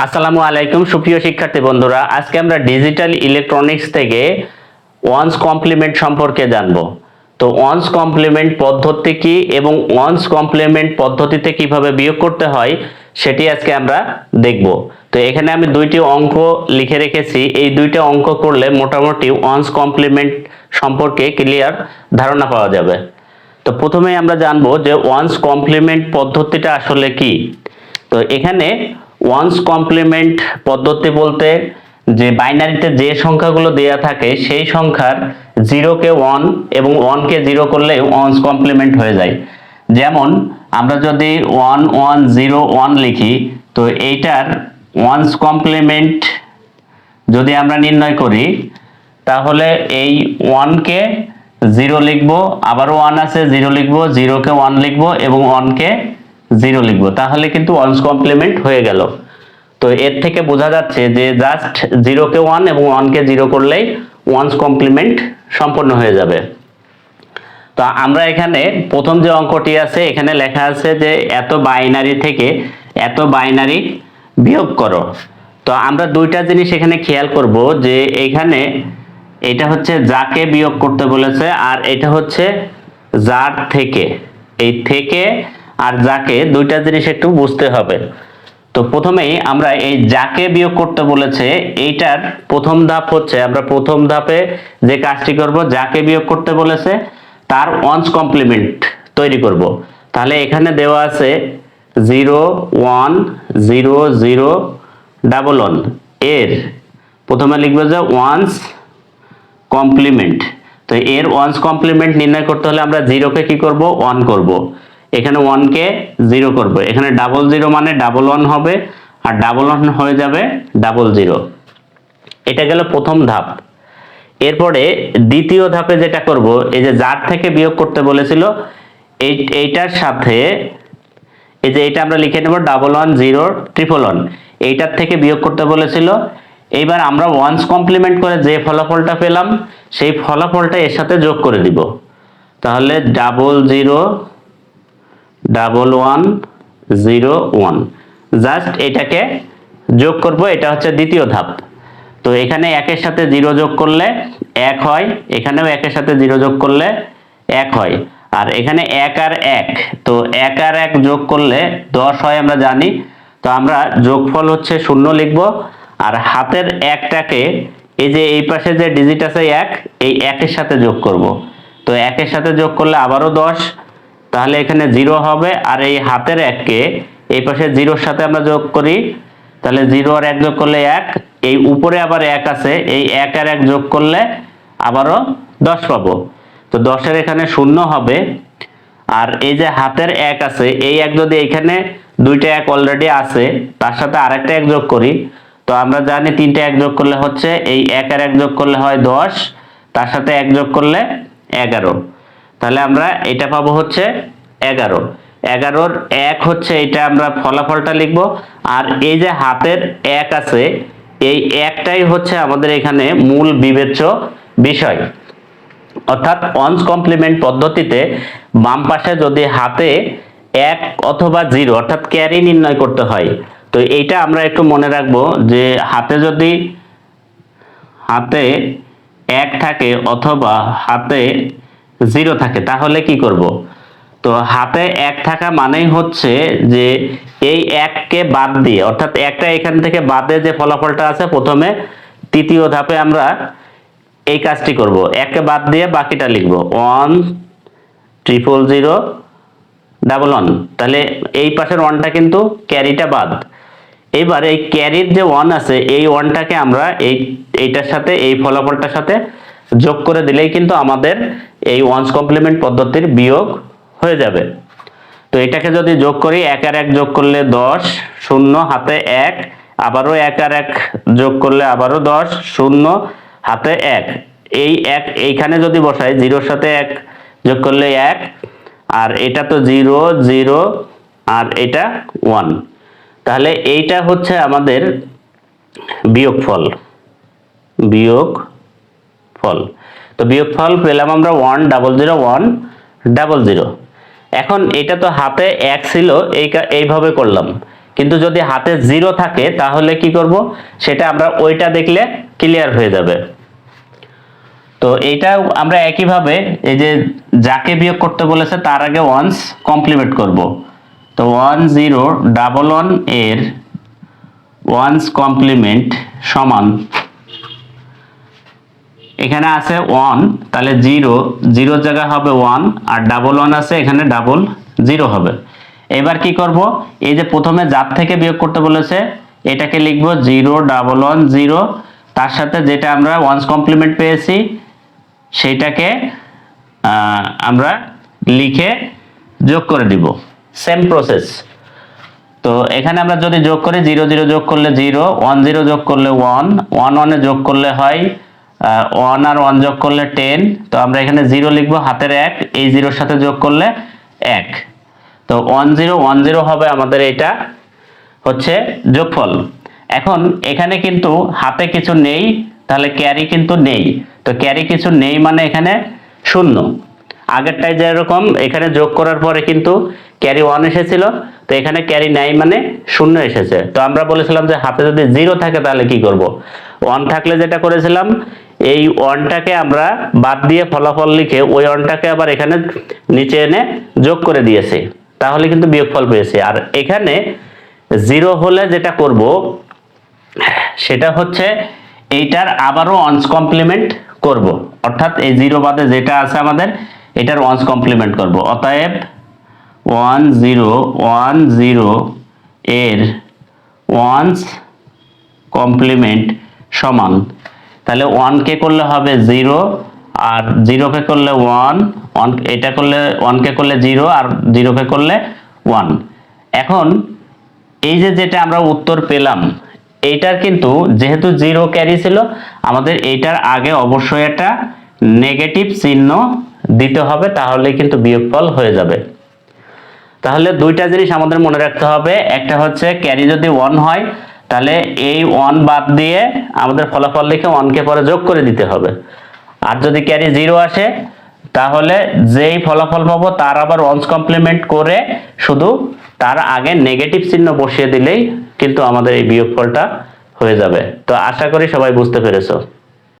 আসসালামু আলাইকুম, সুপ্রিয় শিক্ষার্থী বন্ধুরা। আজকে আমরা ডিজিটাল ইলেকট্রনিক্স থেকে ওয়ান্স কমপ্লিমেন্ট সম্পর্কে জানব। তো ওয়ান্স কমপ্লিমেন্ট পদ্ধতি কি এবং ওয়ান্স কমপ্লিমেন্ট পদ্ধতিতে কীভাবে বিয়োগ করতে হয়, সেটি আজকে আমরা দেখব। তো এখানে আমি দুইটি অঙ্ক লিখে রেখেছি। এই দুইটা অঙ্ক করলে মোটামুটি ওয়ান্স কমপ্লিমেন্ট সম্পর্কে ক্লিয়ার ধারণা পাওয়া যাবে। তো প্রথমে আমরা জানব যে ওয়ান্স কমপ্লিমেন্ট পদ্ধতিটা আসলে কি। তো এখানে ওয়ান্স কমপ্লিমেন্ট পদ্ধতি বলতে যে বাইনারিতে যে সংখ্যাগুলো দেয়া থাকে, সেই সংখ্যার জিরোকে ওয়ান এবং ওয়ানকে জিরো করলে ওয়ান্স কমপ্লিমেন্ট হয়ে যায়। যেমন আমরা যদি ওয়ান ওয়ান জিরো ওয়ান লিখি, তো এইটার ওয়ান্স কমপ্লিমেন্ট যদি আমরা নির্ণয় করি, তাহলে এই ওয়ানকে জিরো লিখব, আবারও ওয়ান আছে জিরো লিখব জিরোকে ওয়ান লিখব এবং ওয়ানকে জিরো লিখব। তাহলে কিন্তু ওয়ান্স কমপ্লিমেন্ট হয়ে গেল। তো এর থেকে বোঝা যাচ্ছে যে জাস্ট জিরোকে ওয়ান এবং ওয়ানকে জিরো করলেই ওয়ান্স কমপ্লিমেন্ট সম্পন্ন হয়ে যাবে। তো আমরা এখানে প্রথম যে অঙ্কটি আছে, এখানে লেখা আছে যে এত বাইনারি থেকে এত বাইনারি বিয়োগ করো। তো আমরা দুইটা জিনিস এখানে খেয়াল করব যে এখানে এটা হচ্ছে যাকে বিয়োগ করতে বলেছে আর এটা হচ্ছে যার থেকে। এই থেকে আর যাকে দুইটা জিনিস একটু বুঝতে হবে। তো প্রথমেই আমরা এই যাকে বিয়োগ করতে বলেছে, এইটার প্রথম ধাপ হচ্ছে, আমরা প্রথম ধাপে যে কাজটি করব, যাকে বিয়োগ করতে বলেছে, তার ওয়ান্স কমপ্লিমেন্ট তৈরি করব। তাহলে এখানে দেওয়া আছে zero one, zero zero, double one. এর প্রথমে লিখবে যে ওয়ান্স কমপ্লিমেন্ট। তো এর ওয়ান্স কমপ্লিমেন্ট নির্ণয় করতে হলে আমরা জিরোকে কি করব? ওয়ান করব। এখানে ওয়ানকে জিরো করব। এখানে ডাবল জিরো মানে ডাবল ওয়ান হবে, আর ডাবল ওয়ান হয়ে যাবে ডাবল জিরো এটা গেল প্রথম ধাপ। এরপরে দ্বিতীয় ধাপে যেটা করব, এই যে যার থেকে বিয়োগ করতে বলেছিল, এই, এইটার সাথে, এই যে এটা আমরা লিখে নেব double one zero triple one এইটার থেকে বিয়োগ করতে বলেছিল। এইবার আমরা ওয়ান্স কমপ্লিমেন্ট করে যে ফলাফলটা পেলাম, সেই ফলাফলটা এর সাথে যোগ করে দিব। তাহলে double zero double one zero one just এটাকে যোগ করব, এটা হচ্ছে দ্বিতীয় ধাপ। তো এখানে একের সাথে জিরো যোগ করলে এক হয়, এখানেও একের সাথে জিরো যোগ করলে এক হয়। আর এখানে এক আর এক, তো এক আর এক যোগ করলে দশ হয় আমরা জানি। তো আমরা যোগফল হচ্ছে শূন্য লিখব, আর হাতের একটাকে এই যে এই পাশে যে ডিজিট আছে এক, এই একের সাথে যোগ করব। তো একের সাথে যোগ করলে আবারও দশ তাহলে এখানে জিরো হবে আর এই হাতের এককে এই পাশে জিরোর সাথে আমরা যোগ করি। তাহলে জিরো আর এক যোগ করলে এক, এই উপরে আবার এক আছে, এই এক আর এক যোগ করলে আবারও দশ পাবো। তো দশের এখানে শূন্য হবে। আর এই যে হাতের এক আছে, এই এক যদি এখানে দুইটা এক অলরেডি আছে, তার সাথে আরেকটা এক যোগ করি। তো আমরা জানি তিনটা এক যোগ করলে হচ্ছে, এই এক আর এক যোগ করলে হয় দশ, তার সাথে এক যোগ করলে এগারো। তাহলে আমরা এটা পাবো হচ্ছে এগারো। এগারোর এক হচ্ছে এটা আমরা ফলাফলটা লিখব। আর এই যে হাতের এক আছে, এই একটাই হচ্ছে আমাদের এখানে মূল বিবেচ্য বিষয়। অর্থাৎ ওয়ান্স কমপ্লিমেন্ট পদ্ধতিতে বাম পাশে যদি হাতে এক অথবা জিরো, অর্থাৎ ক্যারি নির্ণয় করতে হয়, তো এইটা আমরা একটু মনে রাখব যে হাতে যদি হাতে এক থাকে অথবা হাতে জিরো থাকে, তাহলে কি করব? তো হাতে এক থাকা মানেই হচ্ছে যে এই এককে বাদ দিয়ে, অর্থাৎ একটা এখান থেকে বাদে যে ফলাফলটা আছে, প্রথমে তৃতীয় ধাপে আমরা এই কাজটি করব। এককে বাদ দিয়ে বাকিটা লিখব। One, triple zero, double one. তাহলে এই পাশের ওয়ানটা কিন্তু ক্যারিটা বাদ। এবার এই ক্যারির যে ওয়ান আছে, এই ওয়ানটাকে আমরা এই, এইটার সাথে, এই ফলাফলটার সাথে যোগ করে দিলেই কিন্তু আমাদের এই ওয়ান্স কমপ্লিমেন্ট পদ্ধতির বিয়োগ হয়ে যাবে। তো এটাকে যদি যোগ করি, এক আর এক যোগ করলে দশ, শূন্য, হাতে এক, আবারও এক আর এক যোগ করলে আবারও দশ, শূন্য, হাতে এক। এই এক, এইখানে যদি বসাই, জিরোর সাথে এক যোগ করলে এক, আর এটা তো জিরো জিরো, আর এটা ওয়ান। তাহলে এইটা হচ্ছে আমাদের বিয়োগফল। বিয়োগ ফল তো বিয়োগফল পেলাম আমরা one double zero one double zero এখন এটা তো হাতে এক ছিল, এই এইভাবে করলাম। কিন্তু যদি হাতে জিরো থাকে, তাহলে কি করব? সেটা আমরা ওইটা দেখলে ক্লিয়ার হয়ে যাবে। তো এইটা আমরা একইভাবে এই যে যাকে বিয়োগ করতে বলেছে, তার আগে ওয়ান্স কমপ্লিমেন্ট করব। তো ওয়ান জিরো ডাবল ওয়ানের ওয়ান্স কমপ্লিমেন্ট সমান এখানে আছে ওয়ান তাহলে জিরো জিরোর জায়গা হবে ওয়ান আর ডাবল ওয়ান আছে, এখানে ডাবল জিরো হবে। এবার কি করব? এই যে প্রথমে জাত থেকে বিয়োগ করতে বলেছে, এটাকে লিখব জিরো ডাবল ওয়ান জিরো তার সাথে যেটা আমরা ওয়ান্স কমপ্লিমেন্ট পেয়েছি সেইটাকে আমরা লিখে যোগ করে দিব। সেম প্রসেস তো এখানে আমরা যদি যোগ করি জিরো জিরো যোগ করলে জিরো ওয়ান জিরো যোগ করলে ওয়ান ওয়ান ওয়ানে যোগ করলে হয় ওয়ান আর ওয়ান যোগ করলে টেন তো আমরা এখানে জিরো লিখব হাতের এক, এই জিরোর সাথে যোগ করলে এক। তো ওয়ান জিরো ওয়ান জিরো হবে আমাদের এটা হচ্ছে যোগফল। এখন এখানে কিন্তু হাতে কিছু নেই, তাহলে ক্যারি কিন্তু নেই। তো ক্যারি কিছু নেই মানে এখানে শূন্য। আগেরটায় যেরকম এখানে যোগ করার পরে কিন্তু ক্যারি ওয়ান এসেছিল, তো এখানে ক্যারি নাই মানে শূন্য এসেছে। তো আমরা বলেছিলাম যে হাতে যদি জিরো থাকে তাহলে কি করব? ওয়ান থাকলে যেটা করেছিলাম, এই ওয়ানটাকে আমরা বাদ দিয়ে ফলাফল লিখে ওই ওয়ানটাকে আবার এখানে নিচে এনে যোগ করে দিয়েছি। তাহলে কিন্তু বিয়োগফল পেয়েছি। আর এখানে জিরো হলে যেটা করব, সেটা হচ্ছে এইটার আবারও ওয়ান্স কমপ্লিমেন্ট করব। অর্থাৎ এই জিরো বাদে যেটা আছে আমাদের এটার ওয়ান্স কমপ্লিমেন্ট করব। অতএব ওয়ান জিরো ওয়ান জিরো এর ওয়ান্স কমপ্লিমেন্ট সমান। তাহলে ওয়ানকে করলে হবে জিরো আর জিরোকে করলে ওয়ান ওয়ান এটা করলে ওয়ানকে করলে জিরো আর জিরোকে করলে ওয়ান এখন এই যে যেটা আমরা উত্তর পেলাম, এইটার কিন্তু যেহেতু জিরো ক্যারি ছিল, আমাদের এইটার আগে অবশ্যই একটা নেগেটিভ চিহ্ন দিতে হবে তাহলে কিন্তু বিয়োগফল হয়ে যাবে। তাহলে দুইটা জিনিস আমাদের মনে রাখতে হবে। একটা হচ্ছে ক্যারি যদি ওয়ান হয়, তাহলে এই ওয়ান বাদ দিয়ে আমাদের ফলাফল লিখে ওয়ানকে পরে যোগ করে দিতে হবে। আর যদি ক্যারি জিরো আসে, তাহলে যেই ফলাফল পাবো, তার আবার ওয়ান্স কমপ্লিমেন্ট করে শুধু তার আগে নেগেটিভ চিহ্ন বসিয়ে দিলেই কিন্তু আমাদের এই বিয়োগফলটা হয়ে যাবে। তো আশা করি সবাই বুঝতে পেরেছ।